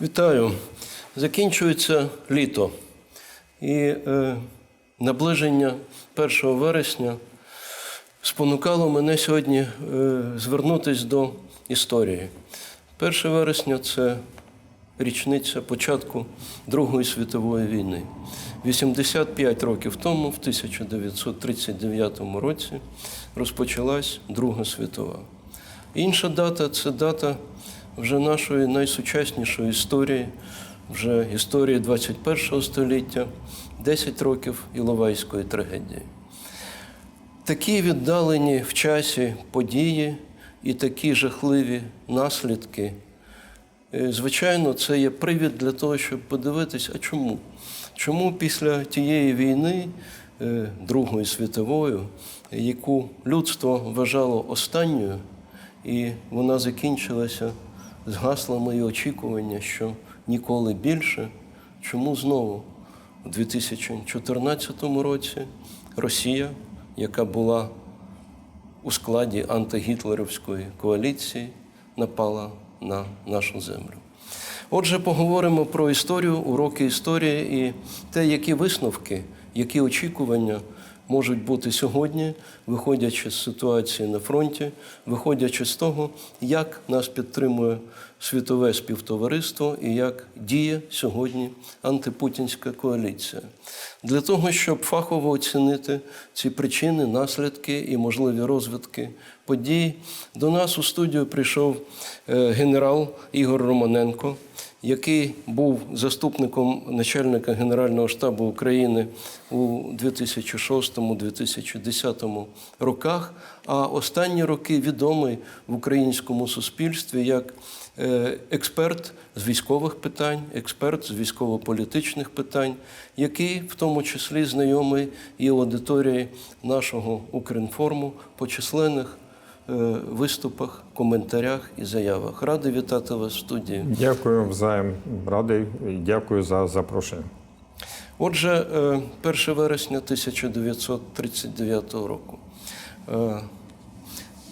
Вітаю. Закінчується літо. І е, наближення 1 вересня спонукало мене сьогодні е, звернутися до історії. 1 вересня це річниця початку Другої світової війни. 85 років тому, в 1939 році, розпочалась Друга світова. Інша дата це дата вже нашої найсучаснішої історії, вже історії 21 століття, 10 років Іловайської трагедії. Такі віддалені в часі події і такі жахливі наслідки, е, звичайно, це є привід для того, щоб подивитись, а чому? Чому після тієї війни, е, Другої світової, яку людство вважало останньою, і вона закінчилася з гаслами і очікування, що ніколи більше, чому знову у 2014 році Росія, яка була у складі антигітлерівської коаліції, напала на нашу землю. Отже, поговоримо про історію, уроки історії і те, які висновки, які очікування можуть бути сьогодні, виходячи з ситуації на фронті, виходячи з того, як нас підтримує світове співтовариство і як діє сьогодні антипутінська коаліція. Для того, щоб фахово оцінити ці причини, наслідки і можливі розвитки подій, до нас у студію прийшов е, генерал Ігор Романенко, який був заступником начальника Генерального штабу України у 2006-2010 роках, а останні роки відомий в українському суспільстві як е, експерт з військових питань, експерт з військово-політичних питань, який в тому числі знайомий і аудиторії нашого Укрінформу по численних виступах, коментарях і заявах. Радий вітати вас в студії. Дякую взаєм. Радий і дякую за запрошення. Отже, е, 1 вересня 1939 року. Е,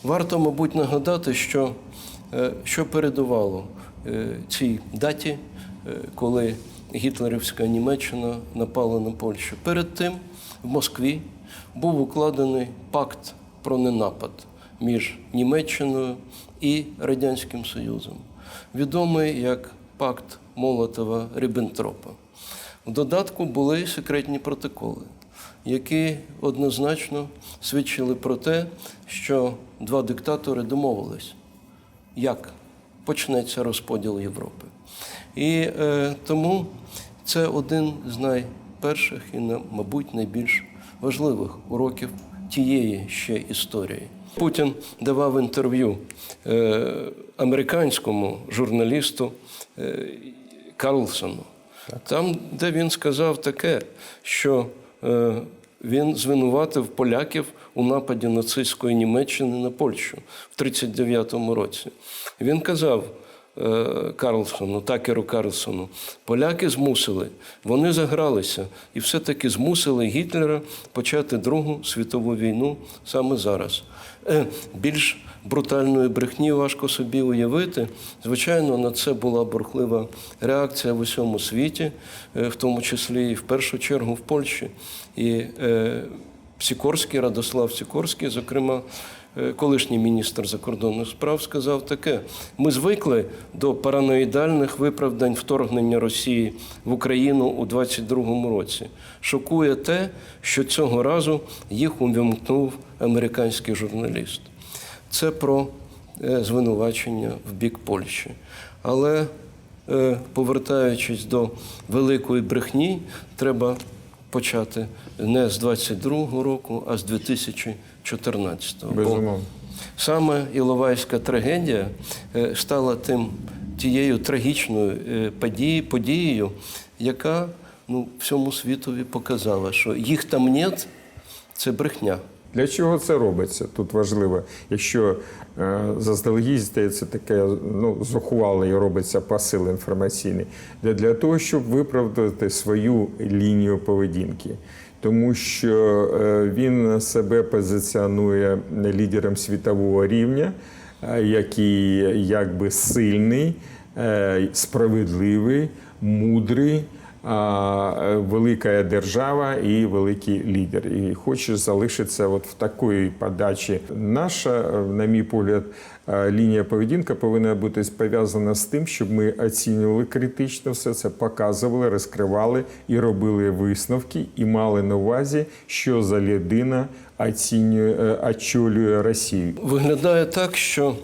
Варто, мабуть, нагадати, що, е, що передувало е, цій даті, е, коли гітлерівська Німеччина напала на Польщу. Перед тим в Москві був укладений пакт про ненапад між Німеччиною і Радянським Союзом, відомий як пакт Молотова Ріббентропа. В додатку були секретні протоколи, які однозначно свідчили про те, що два диктатори домовились, як почнеться розподіл Європи. І е, тому це один з найперших і, мабуть, найбільш важливих уроків тієї ще історії. Путін давав інтерв'ю е, американському журналісту е, Карлсону. Там, де він сказав таке, що е, він звинуватив поляків у нападі нацистської Німеччини на Польщу в 1939 році. Він казав Карлсону, Такеру Карлсону, поляки змусили, вони загралися і все-таки змусили Гітлера почати Другу світову війну саме зараз. Е, більш брутальної брехні важко собі уявити. Звичайно, на це була бурхлива реакція в усьому світі, е, в тому числі і в першу чергу в Польщі. І е, Сікорський, Радослав Сікорський, зокрема, е, Е, колишній міністр закордонних справ сказав таке: ми звикли до параноїдальних виправдань вторгнення Росії в Україну у 22-му році. Шокує те, що цього разу їх увімкнув американський журналіст. Це про е, звинувачення в бік Польщі. Але е, повертаючись до великої брехні, треба почати не з 22-го року, а з 2000 14-го. Безумовно. Саме Іловайська трагедія е, стала тим тією трагічною е, подією, подією яка ну, всьому світові показала, що їх там нет, це брехня. Для чого це робиться? Тут важливо, якщо е, заздалегідь здається таке ну, зухувало і робиться посил інформаційний, для, для того, щоб виправдати свою лінію поведінки. Тому що е, він себе позиціонує лідером світового рівня, е, який якби сильний, е, справедливий, мудрий. Велика держава і великий лідер, і хоче залишитися от в такої подачі. Наша, на мій погляд, лінія поведінки повинна бути пов'язана з тим, щоб ми оцінювали критично все це, показували, розкривали і робили висновки, і мали на увазі, що за людина оцінює, е, очолює Росію. Виглядає так, що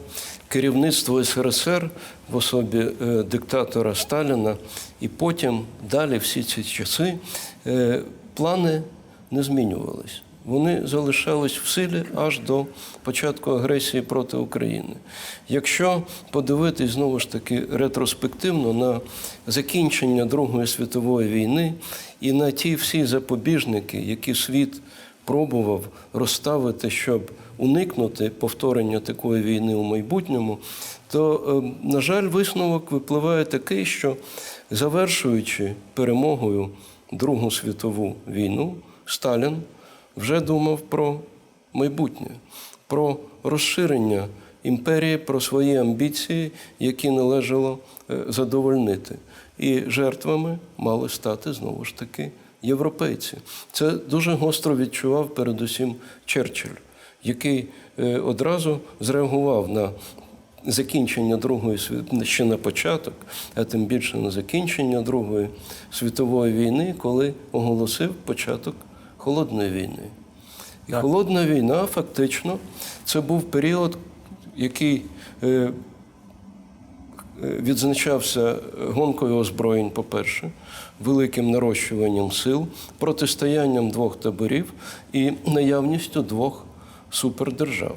керівництво СРСР в особі е, диктатора Сталіна і потім далі всі ці часи е, плани не змінювались. Вони залишались в силі аж до початку агресії проти України. Якщо подивитись знову ж таки ретроспективно на закінчення Другої світової війни і на ті всі запобіжники, які світ пробував розставити, щоб уникнути повторення такої війни у майбутньому, то, е, на жаль, висновок випливає такий, що завершуючи перемогою Другу світову війну, Сталін вже думав про майбутнє, про розширення імперії, про свої амбіції, які належало е, задовольнити. І жертвами мали стати знову ж таки європейці. Це дуже гостро відчував передусім Черчилль, який е, одразу зреагував на закінчення Другої ще на початок, а тим більше на закінчення Другої світової війни, коли оголосив початок холодної війни. І холодна війна фактично це був період, який е, відзначався гонкою озброєнь, по-перше, великим нарощуванням сил, протистоянням двох таборів і наявністю двох супердержав.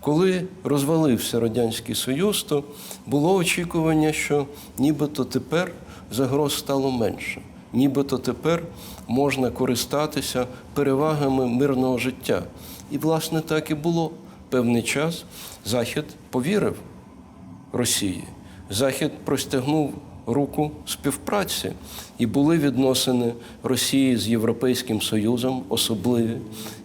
Коли розвалився Радянський Союз, то було очікування, що нібито тепер загроз стало менше, нібито тепер можна користатися перевагами мирного життя. І, власне, так і було. Певний час Захід повірив Росії. Захід простягнув руку співпраці, і були відносини Росії з Європейським Союзом особливі.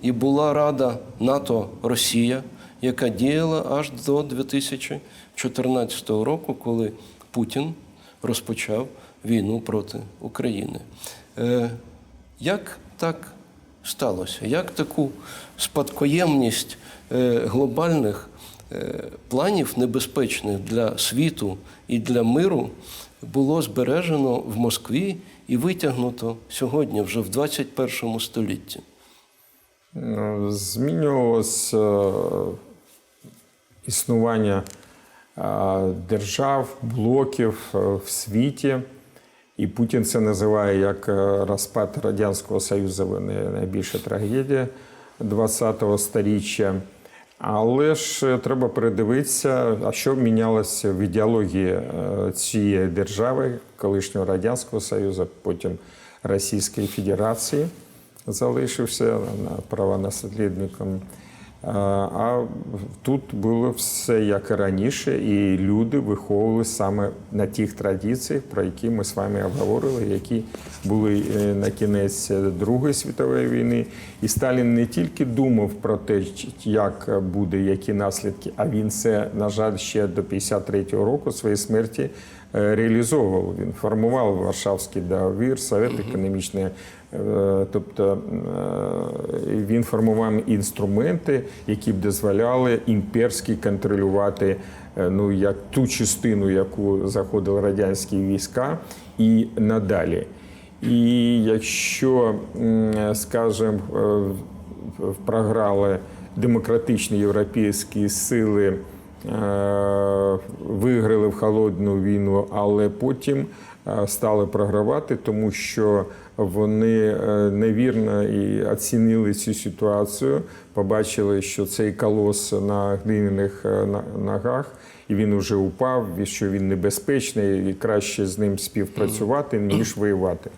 І була Рада НАТО Росія, яка діяла аж до 2014 року, коли Путін розпочав війну проти України. Е, як так сталося? Як таку спадкоємність е, глобальних е, планів небезпечних для світу і для миру було збережено в Москві і витягнуто сьогодні, вже в 21 столітті? Ну, Змінювалося існування держав, блоків е, в світі. І Путін це називає як е, розпад Радянського Союзу най- найбільша трагедія ХХ століття. Але ж е, треба передивитися, а що мінялося в ідеології цієї держави, колишнього Радянського Союзу, потім Російської Федерації залишився на правонаслідником. А тут було все як і раніше, і люди виховували саме на тих традиціях, про які ми з вами обговорили, які були е, на кінець Другої світової війни. І Сталін не тільки думав про те, як буде, які наслідки, а він це, на жаль, ще до 53-го року своєї смерті е, реалізовував. Він формував Варшавський договір, Совет економічний. Е, Тобто е, він формував інструменти, які б дозволяли імперськи контролювати е, ну, як ту частину, яку заходили радянські війська, і надалі. І якщо, скажімо, програли демократичні європейські сили, виграли в холодну війну, але потім стали програвати, тому що вони е, невірно і оцінили цю ситуацію, побачили, що цей колос на глиняних е, ногах, і він вже упав, і що він небезпечний, і краще з ним співпрацювати, ніж воювати.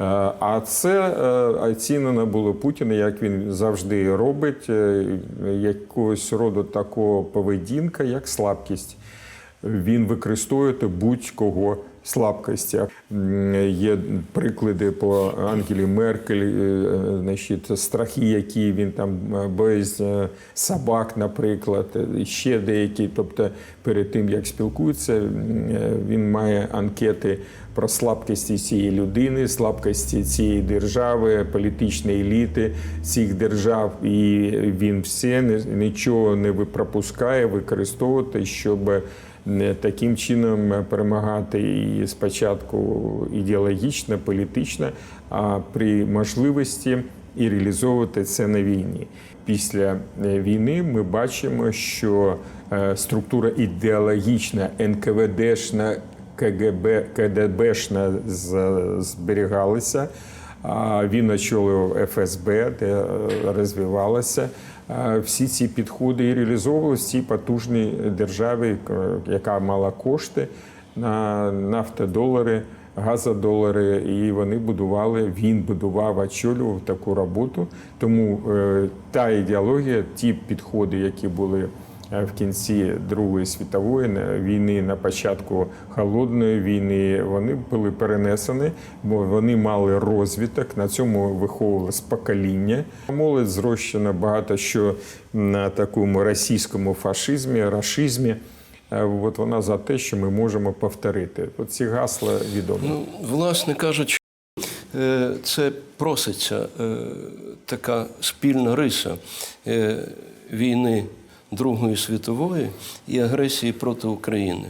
Е, А це оцінено було Путіна, як він завжди робить, якогось роду такого поведінка, як слабкість. Він використовує будь-кого слабкості. М, Є приклади по Ангелі Меркель, е, значить, страхи, які він там е, е, собак, наприклад, ще деякі. Тобто, перед тим як спілкується, е, він має анкети про слабкості цієї людини, слабкості цієї держави, політичної еліти цих держав, і він все нічого не пропускає використовувати, щоб таким чином перемагати і спочатку ідеологічно, політично, а при можливості і реалізовувати це на війні. Після е, війни ми бачимо, що е, структура ідеологічна, НКВДшна, КГБ, КДБшна зберігалася. Він очолив ФСБ, де е, розвивалося. Всі ці підходи і реалізовувалися в цій потужній державі, яка мала кошти на нафтодолари, газодолари, і вони будували. Він будував, очолював таку роботу. Тому е, та ідеологія, ті підходи, які були е, в кінці Другої світової війни, на початку холодної війни, вони були перенесені, бо вони мали розвиток. На цьому виховувалось покоління. Молодь зрощена багато що на такому російському фашизмі, рашизмі. Е, От вона за те, що ми можемо повторити. От ці гасла відомі. Ну, власне кажучи, е, це проситься е, така спільна риса е, війни Другої світової і агресії проти України.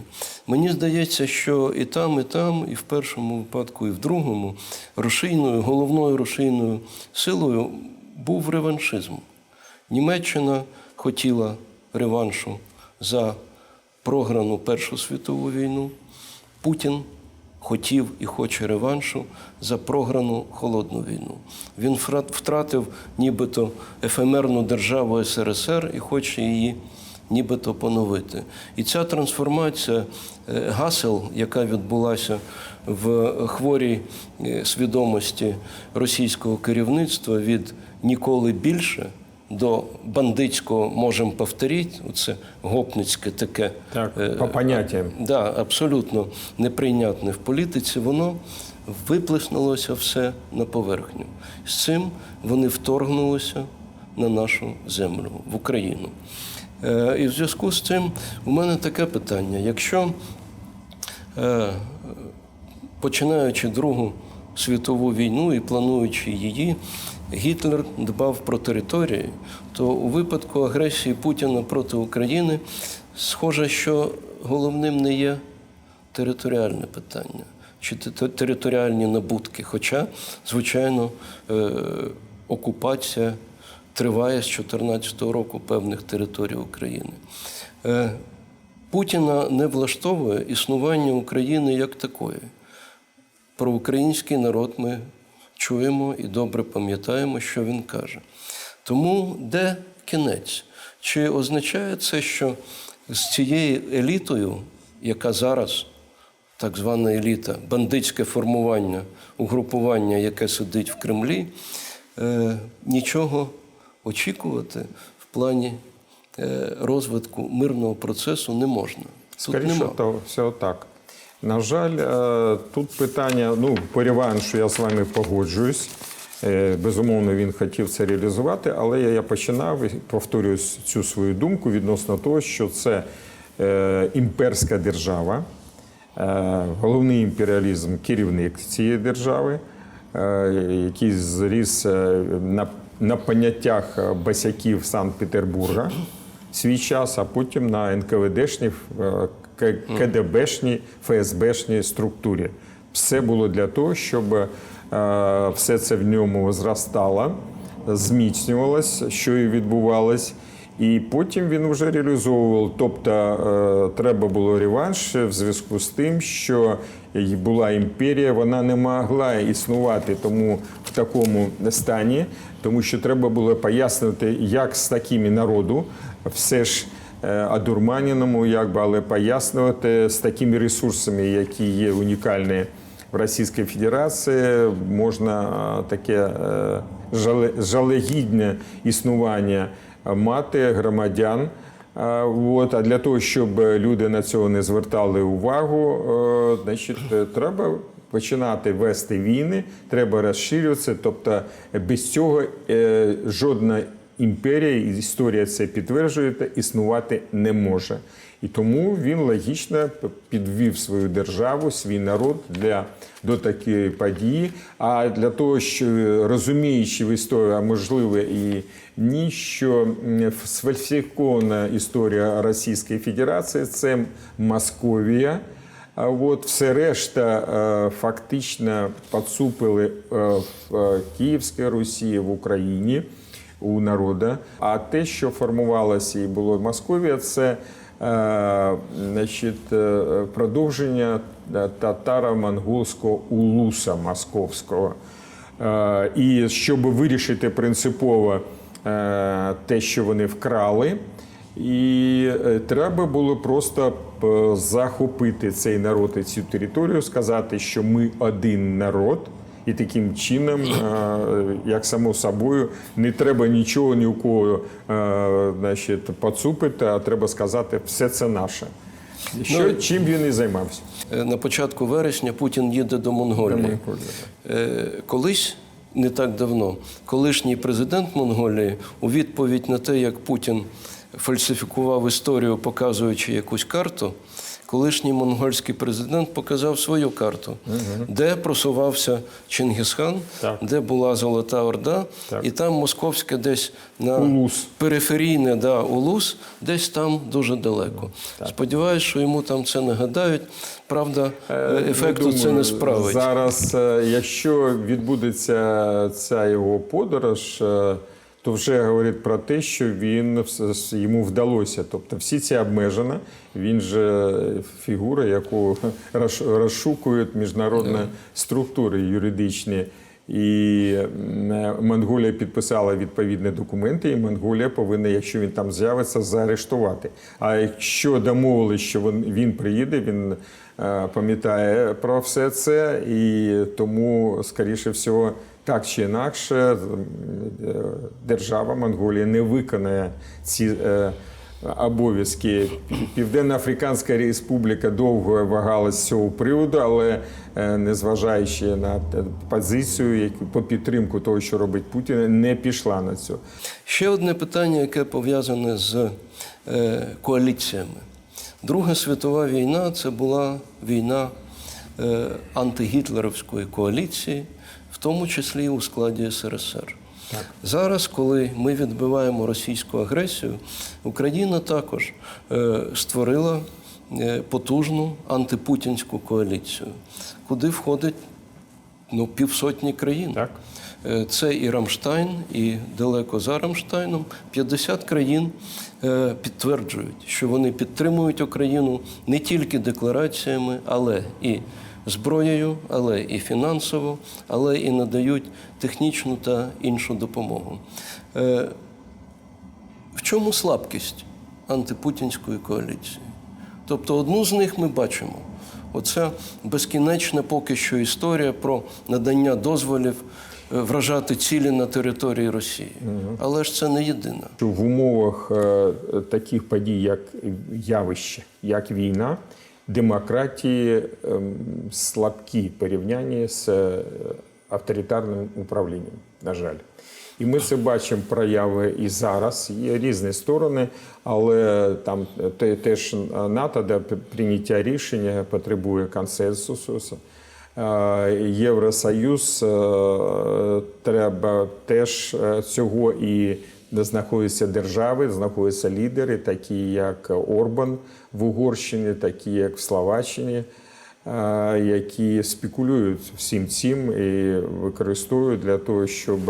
Мені здається, що і там, і там, і в першому випадку, і в другому рушійною, головною рушійною силою був реваншизм. Німеччина хотіла реваншу за програну Першу світову війну. Путін хотів і хоче реваншу за програну холодну війну. Він втратив нібито ефемерну державу СРСР і хоче її нібито поновити. І ця трансформація е, гасел, яка відбулася в хворій е, свідомості російського керівництва від ніколи більше до бандитського можемо повторити, оце гопницьке таке. Так, е, по поняттям. Да, абсолютно неприйнятне в політиці, воно виплеснулося все на поверхню. З цим вони вторгнулися на нашу землю, в Україну. Е, І в зв'язку з цим у мене таке питання: якщо е, починаючи Другу світову війну і плануючи її, Гітлер дбав про території, то у випадку агресії Путіна проти України схоже, що головним не є територіальне питання чи територіальні набутки. Хоча, звичайно, е, окупація триває з 2014 року певних територій України. Е, Путіна не влаштовує існування України як такої. Про український народ ми чуємо і добре пам'ятаємо, що він каже. Тому де кінець? Чи означає це, що з цією елітою, яка зараз так звана еліта, бандитське формування, угрупування, яке сидить в Кремлі, е, нічого очікувати в плані е, розвитку мирного процесу не можна. Скоріше, нема. то все так. На жаль, е, тут питання, ну, по реваншу я з вами погоджуюсь. Е, Безумовно, він хотів це реалізувати, але я- починав і повторюю цю свою думку відносно того, що це е, імперська держава, головний імперіалізм керівник цієї держави, який зріс на, на поняттях басяків Санкт-Петербурга свій час, а потім на НКВДшній, К- КДБшній, ФСБшній структурі. Все було для того, щоб е, все це в ньому зростало, зміцнювалось, що і відбувалось. І потім він вже реалізовував. Тобто е, треба було реванш в зв'язку з тим, що була імперія, вона не могла існувати тому в такому стані, тому що треба було пояснити, як з такими народу все ж одурманеному, якби, але пояснювати з такими ресурсами, які є унікальні в Російській Федерації, можна е, таке е, жалегідне існування мати громадян От, а для того, щоб люди на цього не звертали увагу, е, значить, е, треба починати вести війни, треба розширюватися. Тобто без цього е, жодна імперія, і історія це підтверджує, існувати не може. І тому він логічно підвів свою державу, свій народ для до такої події. А для того, що розуміючи в історії, а можливо і ні, що сфальсифікована історія Російської Федерації це Московія. А от все решта е, фактично поцупили е, в е, Київській Русі, в Україні у народу. А те, що формувалося і було в Московії, це е, значить, е, продовження татаро-монгольського улуса московського. Е, І щоб вирішити принципово е, те, що вони вкрали, і е, треба було просто е, захопити цей народ і цю територію, сказати, що ми один народ. І таким чином, е, як само собою, не треба нічого ні у кого е, значить, поцупити, а треба сказати, все це наше. Що, Ну, чим він і займався? Е, На початку вересня Путін їде до Монголії. Колись, не так давно, колишній президент Монголії у відповідь на те, як Путін фальсифікував історію, показуючи якусь карту, колишній монгольський президент показав свою карту, де просувався Чингісхан, Так. де була Золота Орда, Так. і там московське десь на Улус. периферійне да, улус, десь там дуже далеко. Сподіваюсь, що йому там це нагадають. Правда, Е, ефекту не це не справить. Зараз, е, якщо відбудеться ця його подорож, е, то вже говорить про те, що він йому вдалося. Тобто всі ці обмеження, він же фігура, яку розшукують міжнародні структури юридичні. І Монголія підписала відповідні документи, і Монголія повинна, якщо він там з'явиться, заарештувати. А якщо домовились, що він, він приїде, він е, пам'ятає про все це, і тому, скоріше всього, так чи інакше, е, держава Монголія не виконає ці. е, Обов'язки Південно-Африканська Республіка довго вагалась з цього приводу, але е, незважаючи на позицію, яку по підтримку того, що робить Путін, не пішла на це. Ще одне питання, яке пов'язане з коаліціями. Друга світова війна це була війна антигітлерівської коаліції, тому числі і у складі СРСР. Зараз, коли ми відбиваємо російську агресію, Україна також е, створила е, потужну антипутінську коаліцію, куди входить ну, півсотні країн. Так. Е, Це і Рамштайн, і далеко за Рамштайном 50 країн е, підтверджують, що вони підтримують Україну не тільки деклараціями, але і зброєю, але і фінансово, але і надають технічну та іншу допомогу. Е, В чому слабкість антипутінської коаліції? Тобто одну з них ми бачимо. Оце безкінечна поки що історія про надання дозволів е, вражати цілі на території Росії. Але ж це не єдина. в умовах е, таких подій, як явище, як війна, демократії ем, слабкі порівняння з е, авторитарним управлінням, на жаль. І ми це бачимо прояви і зараз. Є різні сторони, але там теж НАТО, де прийняття рішення потребує консенсусу. Е, Євросоюз е, треба теж е, цього і де знаходяться держави, знаходяться лідери, такі як Орбан в Угорщині, такі як в Словаччині, які спекулюють всім цим і використовують для того, щоб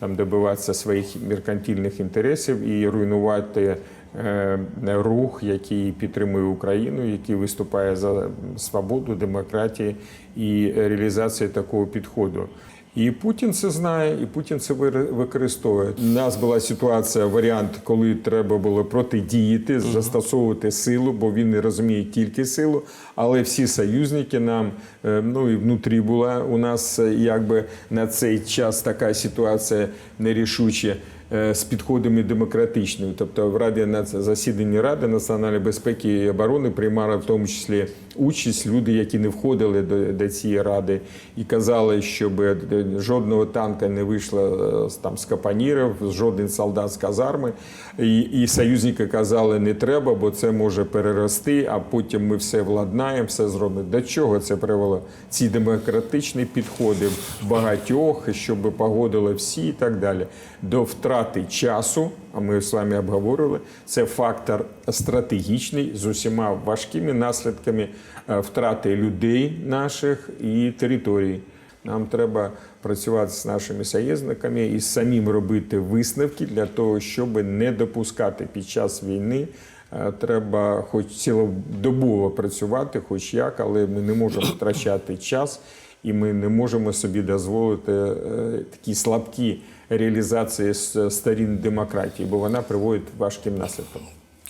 там добиватися своїх меркантильних інтересів і руйнувати е, рух, який підтримує Україну, який виступає за свободу, демократію і реалізацію такого підходу. І Путін це знає, і Путін це використовує. У нас була ситуація, варіант, коли треба було протидіяти, застосовувати силу, бо він не розуміє тільки силу. Але всі союзники нам, е, ну і внутрі була у нас е, якби на цей час така ситуація нерішуча. Е, з підходами демократичними. Тобто в Раді нац- засіданні Ради національної безпеки і оборони приймали в тому числі участь люди, які не входили до, до цієї ради, і казали, щоб е, жодного танка не вийшло е, там з капанірів, жоден солдат з казарми. І, і союзники казали, не треба, бо це може перерости, а потім ми все владнаємо, все зробимо. До чого це привело? Ці демократичні підходи багатьох, щоб погодили всі і так далі. До втрати часу, а ми з вами обговорили, це фактор стратегічний з усіма важкими наслідками е, втрати людей наших і територій. Нам треба працювати з нашими союзниками і самим робити висновки для того, щоб не допускати під час війни. Е, Треба хоч цілодобово працювати, хоч як, але ми не можемо втрачати час, і ми не можемо собі дозволити е, такі слабкі реалізації з сторін демократії, бо вона приводить важким наслідкам.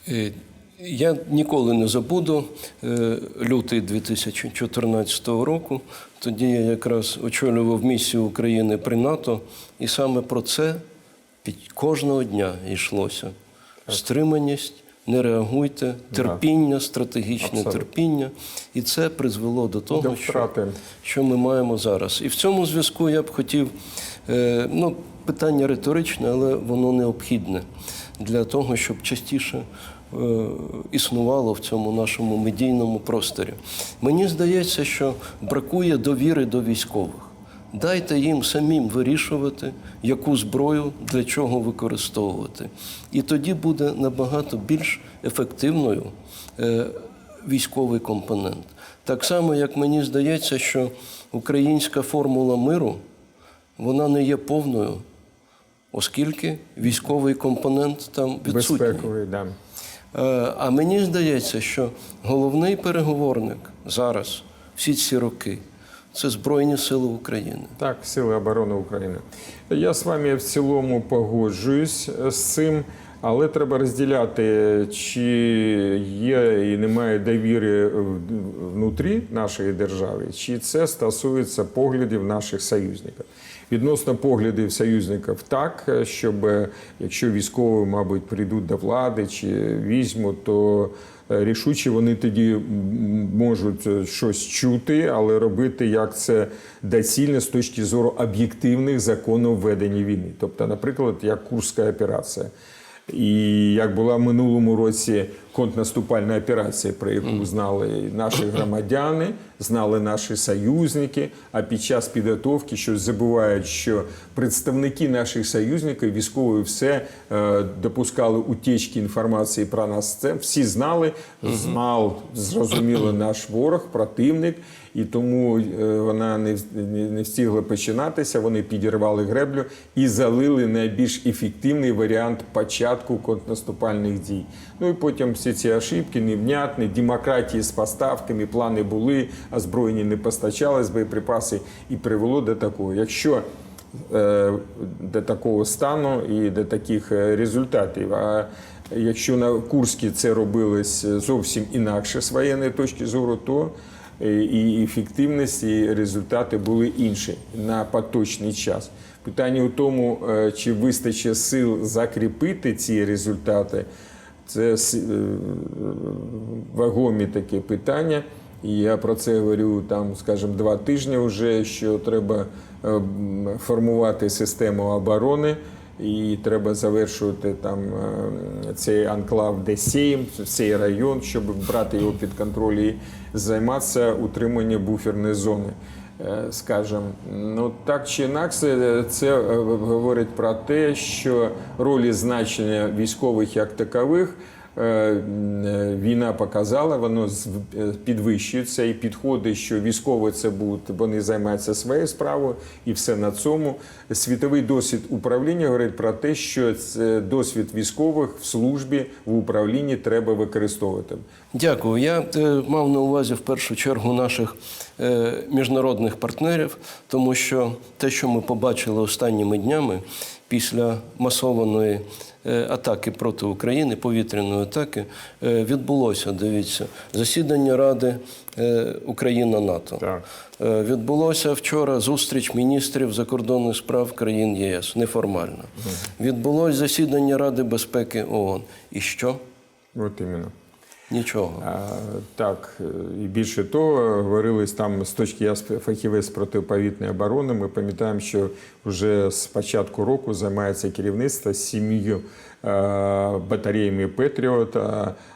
Е, Я ніколи не забуду е, лютий 2014 року. Тоді я якраз очолював місію України при НАТО, і саме про це під кожного дня йшлося. Стриманість, не реагуйте, терпіння, стратегічне Абсолютно. терпіння. І це призвело до того, що, що ми маємо зараз. І в цьому зв'язку я б хотів, е, ну, питання риторичне, але воно необхідне для того, щоб частіше е, існувало в цьому нашому медійному просторі. Мені здається, що бракує довіри до військових. Дайте їм самим вирішувати, яку зброю для чого використовувати. І тоді буде набагато більш ефективною е, військовий компонент. Так само, як мені здається, що українська формула миру вона не є повною, оскільки військовий компонент там відсутній. Безпековий, да. Е, А мені здається, що головний переговорник зараз, всі ці роки, це Збройні Сили України. Так, Сили оборони України. Я з вами в цілому погоджуюсь е, з цим, але треба розділяти, чи є і немає довіри внутрі нашої держави, чи це стосується поглядів наших союзників. Відносно поглядів союзників, так, е, щоб е, якщо військові, мабуть, прийдуть до влади чи візьмуть, то е, рішуче вони тоді можуть щось чути, але робити як це доцільно з точки зору об'єктивних законів ведення війни. Тобто, наприклад, як Курська операція. І як була в минулому році контрнаступальна операція, про яку знали наші громадяни, знали наші союзники. А під час підготовки щось забувають, що представники наших союзників, військові, все е, допускали утічки інформації про нас. Це всі знали, знав зрозуміло наш ворог, противник. І тому е, вона не, встигла починатися. Вони підірвали греблю і залили найбільш ефективний варіант початку контрнаступальних дій. Ну і потім всі ці ошибки, невнятні, демократії з поставками, плани були, озброєння не постачалось, боєприпаси і привело до такого. Якщо е, до такого стану і до таких е, результатів. А якщо на Курській це робилось зовсім інакше з воєнної точки зору, то і ефективність, і результати були інші на поточний час. Питання у тому, е, чи вистачить сил закріпити ці результати, це е, вагомі такі питання. І я про це говорю там, скажімо, два тижні вже, що треба е, формувати систему оборони. І треба завершувати там е, цей анклав Десеєм, цей район, щоб брати його під контроль займатися утриманням буферної зони. Е, Скажем, ну так чи інакше, це е, говорить про те, що ролі значення військових як такових е, е, війна показала, воно е, підвищується і підходи, що військові це будуть, вони займаються своєю справою, і все на цьому. Світовий досвід управління говорить про те, що досвід військових в службі в управлінні треба використовувати. Дякую. Я е, мав на увазі в першу чергу наших е, міжнародних партнерів, тому що те, що ми побачили останніми днями, після масованої е, атаки проти України, повітряної атаки, е, відбулося, дивіться, засідання Ради е, Україна-НАТО. Е, Відбулося вчора зустріч міністрів закордонних справ країн ЄС, неформально. Відбулось засідання Ради безпеки ООН. І що? От іменно. Нічого. А, Так, і більше того, говорилось там з точки я фахівець протиповітної оборони. Ми пам'ятаємо, що вже з початку року займається керівництво сім'ю батареями Петріот.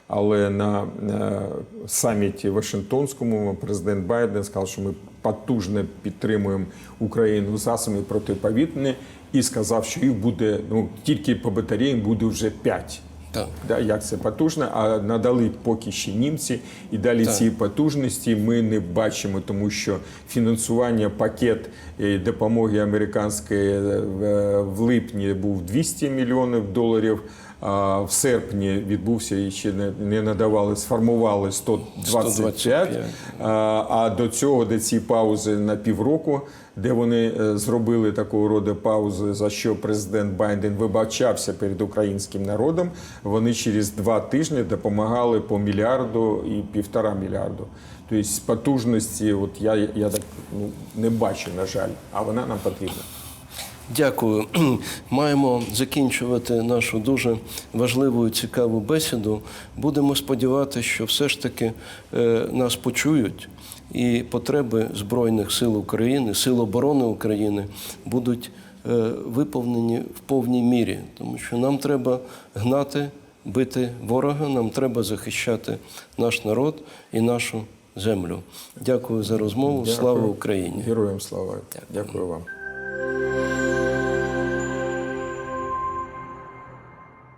Але на е, саміті Вашингтонському президент Байден сказав, що ми потужно підтримуємо Україну засобами протиповітряні і сказав, що їх буде ну тільки по батареям буде вже п'ять. Так. Да, як це потужно, а надали поки ще німці, і далі Так. ці потужності ми не бачимо, тому що фінансування пакет е, допомоги американської е, в- в липні був 200 мільйонів доларів. В серпні відбувся і ще не, надавали, сформували 125. 125. А, а до цього, де ці паузи на півроку, де вони е, зробили такого роду паузи, за що президент Байден вибачався перед українським народом, вони через два тижні допомагали по мільярду і півтора мільярду. Тобто потужності, от я, я так ну, не бачу, на жаль, а вона нам потрібна. Дякую. Маємо закінчувати нашу дуже важливу і цікаву бесіду. Будемо сподіватися, що все ж таки е, нас почують і потреби Збройних сил України, сил оборони України будуть е, виповнені в повній мірі, тому що нам треба гнати, бити ворога, нам треба захищати наш народ і нашу землю. Дякую за розмову. Слава Україні! Героям слава. Дякую вам.